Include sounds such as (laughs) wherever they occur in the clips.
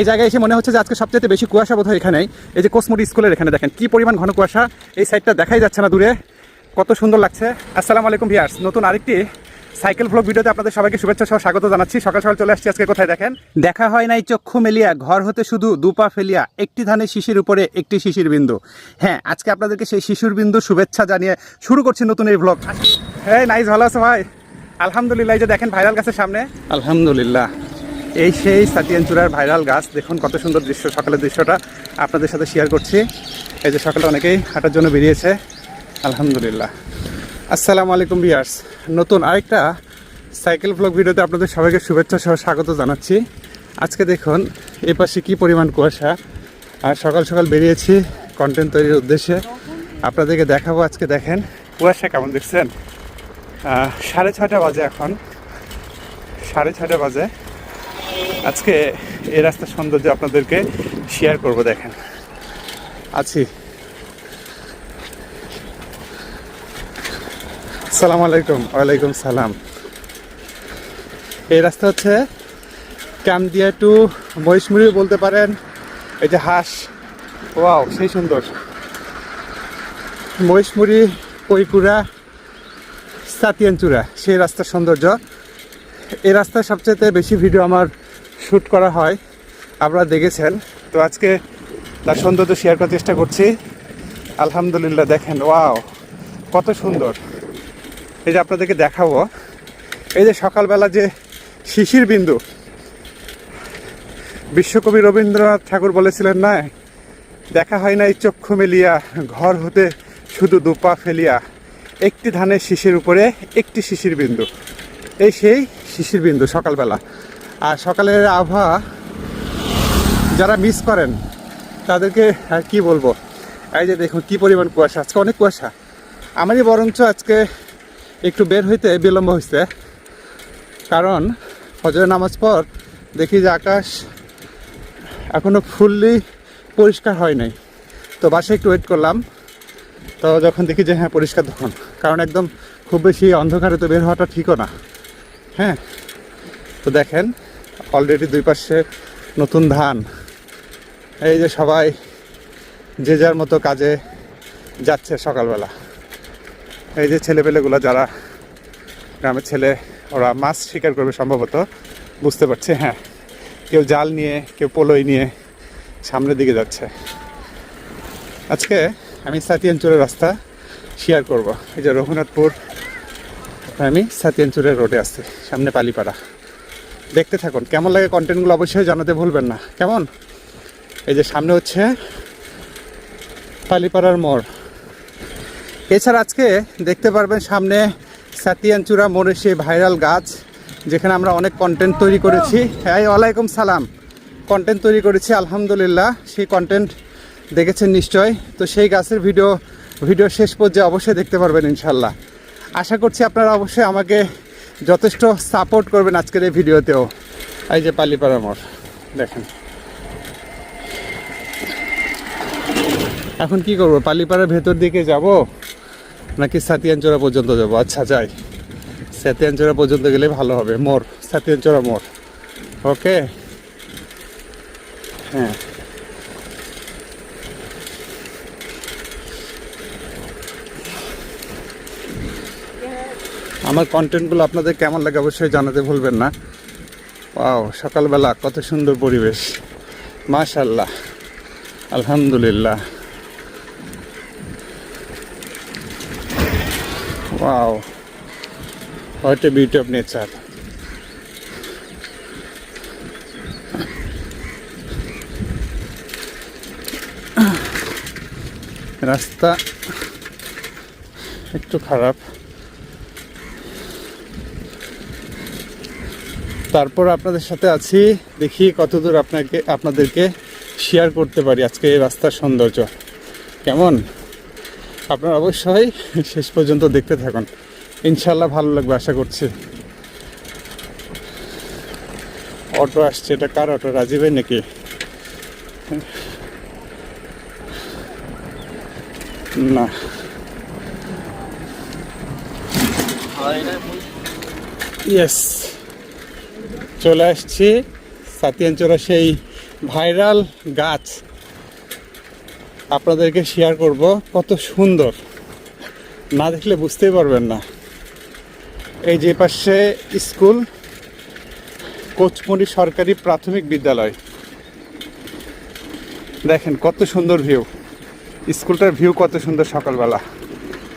এই জায়গায় এসে মনে হচ্ছে যে আজকে সবচেয়ে বেশি কুয়াশা বোধ হয় এখানেই এই যে কোসমোটি স্কুলের এখানে দেখেন কি পরিমাণ ঘন কুয়াশা। এই সাইডটা দেখাই যাচ্ছে না দূরে। কত সুন্দর লাগছে। আসসালামু আলাইকুম ভিয়ার্স নতুন আরেকটি সাইকেল ব্লগ ভিডিওতে আপনাদের সবাইকে শুভেচ্ছা সহ স্বাগত জানাচ্ছি। সকাল সকাল চলে আসছি আজকে কোথায় দেখেন? দেখা হয় নাই চক্ষু মেলিয়া ঘর হতে শুধু দুপা ফেলিয়া একটি ধানের শিশির উপরে একটি শিশির বিন্দু। হ্যাঁ আজকে আপনাদেরকে সেই শিশুর বিন্দু শুভেচ্ছা জানিয়ে শুরু করছি নতুন এই ব্লগ হ্যাঁ নাইস ভালো আছো ভাই? আলহামদুলিল্লাহ এই যে দেখেন ভাইরাল গাছের সামনে। আলহামদুলিল্লাহ। এই সেই সাতিয়ানচূড়ার ভাইরাল গাছ। দেখুন কত সুন্দর দৃশ্য, সকালের দৃশ্যটা আপনাদের সাথে শেয়ার করছি। এই যে সকালে অনেকেই হাঁটার জন্য বেরিয়েছে। আলহামদুলিল্লাহ। আসসালামু আলাইকুম বিয়ার্স নতুন আরেকটা সাইকেল ব্লগ ভিডিওতে আপনাদের সবাইকে শুভেচ্ছা সহ স্বাগত জানাচ্ছি। আজকে দেখুন, এ পাশে কী পরিমাণ কুয়াশা। আর সকাল সকাল বেরিয়েছি কন্টেন্ট তৈরির উদ্দেশ্যে। আপনাদেরকে দেখাবো আজকে, দেখেন কুয়াশা কেমন, দেখছেন? সাড়ে ছটা বাজে এখন। সাড়ে ছটা বাজে। আজকে এই রাস্তার সৌন্দর্য আপনাদেরকে শেয়ার করব, দেখেন। আছি। সালাম আলাইকুম, ওয়ালাইকুম সালাম। এই রাস্তা হচ্ছে কামদিয়া টু মহিষমুড়ি বলতে পারেন। এই যে হাঁস, ওয়াও, সেই সুন্দর। মহিষমুড়ি কৈকুড়া, সাতিয়ানচূড়া, সেই রাস্তার সৌন্দর্য। এই রাস্তায় সবচেয়ে বেশি ভিডিও আমার শ্যুট করা হয়, আপনারা দেখেছেন। তো আজকে তার সৌন্দর্য শেয়ার করার চেষ্টা করছি। আলহামদুলিল্লাহ, দেখেন ওয়াও কত সুন্দর। এই যে আপনাদেরকে দেখাবো, এই যে সকালবেলা যে শিশির বিন্দু, বিশ্বকবি রবীন্দ্রনাথ ঠাকুর বলেছিলেন না, দেখা হয় না এই চক্ষু মেলিয়া, ঘর হতে শুধু দুপা ফেলিয়া। একটি ধানের শিশির উপরে একটি শিশির বিন্দু। এই সেই শিশির বিন্দু সকালবেলা। আর সকালের আবহাওয়া যারা মিস করেন, তাদেরকে কি বলব? এই যে দেখুন, কি পরিমাণ কুয়াশা। আজকে অনেক কুয়াশা। আমারই বরঞ্চ আজকে একটু বের হইতে বিলম্ব হয়েছে কারণ ফজরের নামাজ পর দেখি যে আকাশ এখনও ফুললি পরিষ্কার হয় নাই। তো বাসায় একটু ওয়েট করলাম। তো যখন দেখি যে হ্যাঁ পরিষ্কার তখন। কারণ একদম খুব বেশি অন্ধকারে তো বের হওয়াটা ঠিকও না। হ্যাঁ? তো দেখেন অলরেডি দুই পাশে নতুন ধান। এই যে সবাই যে যার মতো কাজে যাচ্ছে সকালবেলা। এই যে ছেলেপেলেগুলো যারা গ্রামের ছেলে, ওরা মাছ শিকার করবে সম্ভবত, বুঝতে পারছে হ্যাঁ। কেউ জাল নিয়ে, কেউ পোলোই নিয়ে সামনের দিকে যাচ্ছে। আজকে আমি সাতিয়ানচুরের রাস্তা শেয়ার করব। এই যে রঘুনাথপুর, আমি সাতিয়ানচুরের রোডে আসছি সামনে পালিপাড়া। দেখতে থাকুন। কেমন লাগে কন্টেন্টগুলো অবশ্যই জানাতে ভুলবেন না। কেমন? এই যে সামনে হচ্ছে পালিপাড়ার মোড়। এছাড়া আজকে দেখতে পারবেন সামনে সাতিয়ানচূড়া মোড়ে সেই ভাইরাল গাছ, যেখানে আমরা অনেক কন্টেন্ট তৈরি করেছি। হ্যাঁ ওয়ালাইকুম সালাম। কন্টেন্ট তৈরি করেছি, আলহামদুলিল্লাহ। সেই কন্টেন্ট দেখেছেন নিশ্চয়। তো সেই গাছের ভিডিও ভিডিও শেষ পর্যায়ে অবশ্যই দেখতে পারবেন ইনশাল্লাহ। আশা করছি আপনারা অবশ্যই আমাকে যথেষ্ট সাপোর্ট করবেন আজকের এই ভিডিওতেও। এই যে পালিপাড়া মোড়, দেখেন। এখন কি করব, পালিপাড়ার ভেতর দিকে যাব নাকি সাতিয়ানচোরা পর্যন্ত যাব? আচ্ছা যাই। সাতিয়ানচোরা পর্যন্ত গেলে ভালো হবে। মোড়, সাতিয়ানচোরা মোড়। ওকে হ্যাঁ। আমার কন্টেন্টগুলো আপনাদের কেমন লাগে অবশ্যই জানাতে ভুলবেন না ওয়াও সকালবেলা কত সুন্দর পরিবেশ মাশাল্লাহ আলহামদুলিল্লাহ Wow. What a beauty of nature. রাস্তা একটু খারাপ তারপর আপনাদের সাথে আছি। দেখি কতদূর আপনাকে, আপনাদেরকে শেয়ার করতে পারি আজকে এই রাস্তার সৌন্দর্য। কেমন? আপনারা অবশ্যই শেষ পর্যন্ত দেখতে থাকুন। ইনশাল্লাহ ভালো লাগবে আশা করছি। অটো আসছে, এটা কার অটো? রাজীবের নাকি? না। ইয়েস চলে আসছি। সাতিয়ানচোরা সেই ভাইরাল গাছ। আপনাদেরকে শেয়ার করব। কত সুন্দর। না দেখলে বুঝতেই পারবেন না। এই যে পাশে স্কুল কোচমুড়ি সরকারি প্রাথমিক বিদ্যালয়। দেখেন কত সুন্দর ভিউ স্কুলটার ভিউ কত সুন্দর সকালবেলা।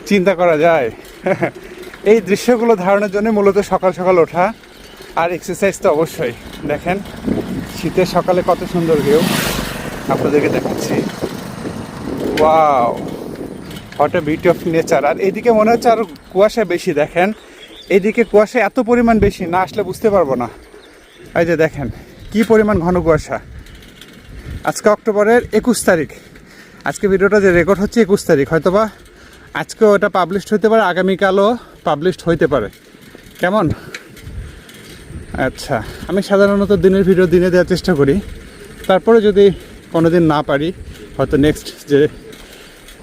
চিন্তা করা যায়। (laughs) এই দৃশ্যগুলো ধারণের জন্য মূলত সকাল সকাল ওঠা। আর এক্সারসাইজ তো অবশ্যই। দেখেন, শীতের সকালে কত সুন্দর ভিউ আপনাদেরকে দেখাচ্ছি। Wow what a beauty of nature আর এদিকে মনে হচ্ছে আরও কুয়াশা বেশি, দেখেন। এদিকে কুয়াশা এত পরিমাণ বেশি, না আসলে বুঝতে পারব না। এই যে দেখেন, কি পরিমাণ ঘন কুয়াশা। আজকে অক্টোবরের একুশ তারিখ। আজকে ভিডিওটা যে রেকর্ড হচ্ছে একুশ তারিখ, হয়তোবা আজকেও এটা পাবলিশড হতে পারে, আগামীকালও পাবলিশড হইতে পারে। কেমন? আচ্ছা আমি সাধারণত দিনের ভিডিও দিনে দেওয়ার চেষ্টা করি। তারপরে যদি কোনো দিন না পারি, হয়তো নেক্সট যে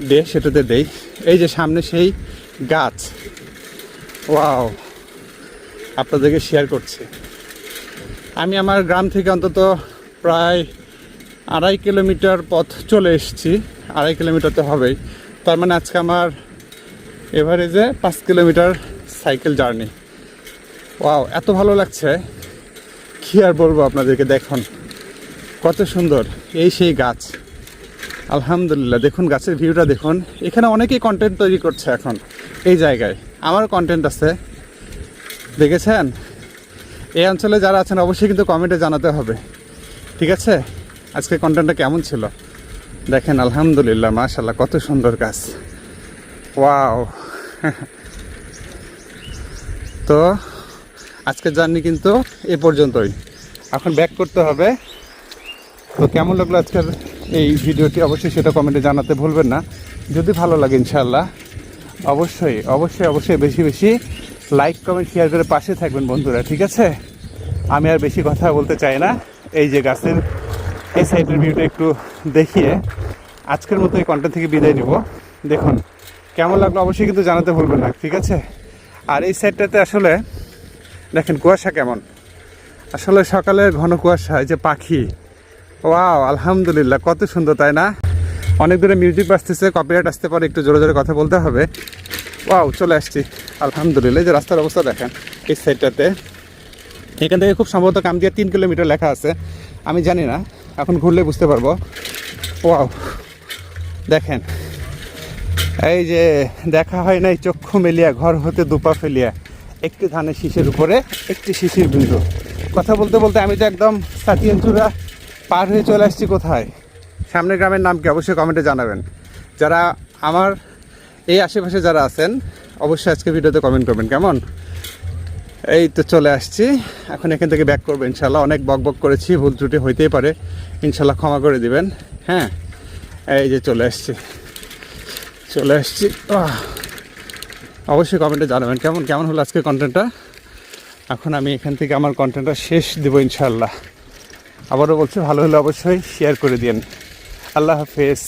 ডে সেটাতে দেই। এই যে সামনে সেই গাছ। ওয়াও আপনাদেরকে শেয়ার করছি। আমি আমার গ্রাম থেকে অন্তত প্রায় আড়াই কিলোমিটার পথ চলে এসেছি। আড়াই কিলোমিটার তো হবেই। তার মানে আজকে আমার এভারেজে পাঁচ কিলোমিটার সাইকেল জার্নি। ওয়াও এত ভালো লাগছে। কী আর বলব আপনাদেরকে, দেখুন, কত সুন্দর। এই সেই গাছ। আলহামদুলিল্লাহ, দেখুন, গাছের ভিউটা দেখুন। এখানে অনেকেই কন্টেন্ট তৈরি করছে এখন, এই জায়গায়। আমার কন্টেন্ট আছে। দেখেছেন? এই অঞ্চলে যারা আছেন, অবশ্যই কিন্তু কমেন্টে জানাতে হবে। ঠিক আছে? আজকে কন্টেন্টটা কেমন ছিল? দেখেন, আলহামদুলিল্লাহ মাশাল্লাহ কত সুন্দর গাছ। ওয়াও (laughs) তো আজকের জার্নি কিন্তু এ পর্যন্তই। এখন ব্যাক করতে হবে। তো কেমন লাগল আজকের এই ভিডিওটি? অবশ্যই সেটা কমেন্টে জানাতে ভুলবেন না। যদি ভালো লাগে ইনশাল্লাহ অবশ্যই অবশ্যই অবশ্যই বেশি বেশি লাইক কমেন্ট শেয়ার করে পাশে থাকবেন বন্ধুরা, ঠিক আছে? আমি আর বেশি কথা বলতে চাই না। এই যে গাছের এই সাইডের ভিউটা একটু দেখিয়ে আজকের মতো এই কন্টেন্ট থেকে বিদায় নিব। দেখুন, কেমন লাগল অবশ্যই কিন্তু জানাতে ভুলবেন না, ঠিক আছে? আর এই সাইডটাতে আসলে দেখেন, কুয়াশা কেমন? আসলে সকালের ঘন কুয়াশা, এই যে পাখি। ওয়াও, আলহামদুলিল্লাহ, কত সুন্দর, তাই না? অনেক দূরে মিউজিক বাজতেছে কপিরাইট আসতে পারে, একটু জোরে জোরে কথা বলতে হবে। ওয়াও, চলে আসছি। আলহামদুলিল্লাহ যে রাস্তার অবস্থা দেখেন, এই সাইডটাতে এখান থেকে খুব সম্ভবত কাম দিয়ে তিন কিলোমিটার লেখা আছে। আমি জানি না, এখন ঘুরলে বুঝতে পারব। ওয়াও, দেখেন, এই যে দেখা হয় নাই, চক্ষু মেলিয়া, ঘর হতে দুপা ফেলিয়া। একটি ধানের শীষের উপরে একটি শিশির বিন্দু। কথা বলতে বলতে আমি তো একদম সাতিয়ানচুরা পার হয়ে চলে আসছি কোথায়? সামনের গ্রামের নাম কি? অবশ্যই কমেন্টে জানাবেন। যারা আমার এই আশেপাশে যারা আছেন, অবশ্যই আজকে ভিডিওতে কমেন্ট করবেন। কেমন? এই তো চলে আসছি। এখন এখান থেকে ব্যাক করব ইনশাল্লাহ অনেক বক বক করেছি, ভুল ত্রুটি হইতেই পারে। ইনশাল্লাহ ক্ষমা করে দিবেন। হ্যাঁ এই যে চলে আসছি। চলে আসছি। অবশ্যই কমেন্টে জানাবেন। কেমন কেমন হলো আজকে কন্টেন্টটা এখন আমি এখান থেকে আমার কন্টেন্টটা শেষ দেবো ইনশাল্লাহ আবারও বলছি, ভালো হলে অবশ্যই শেয়ার করে দিন আল্লাহ হাফেজ।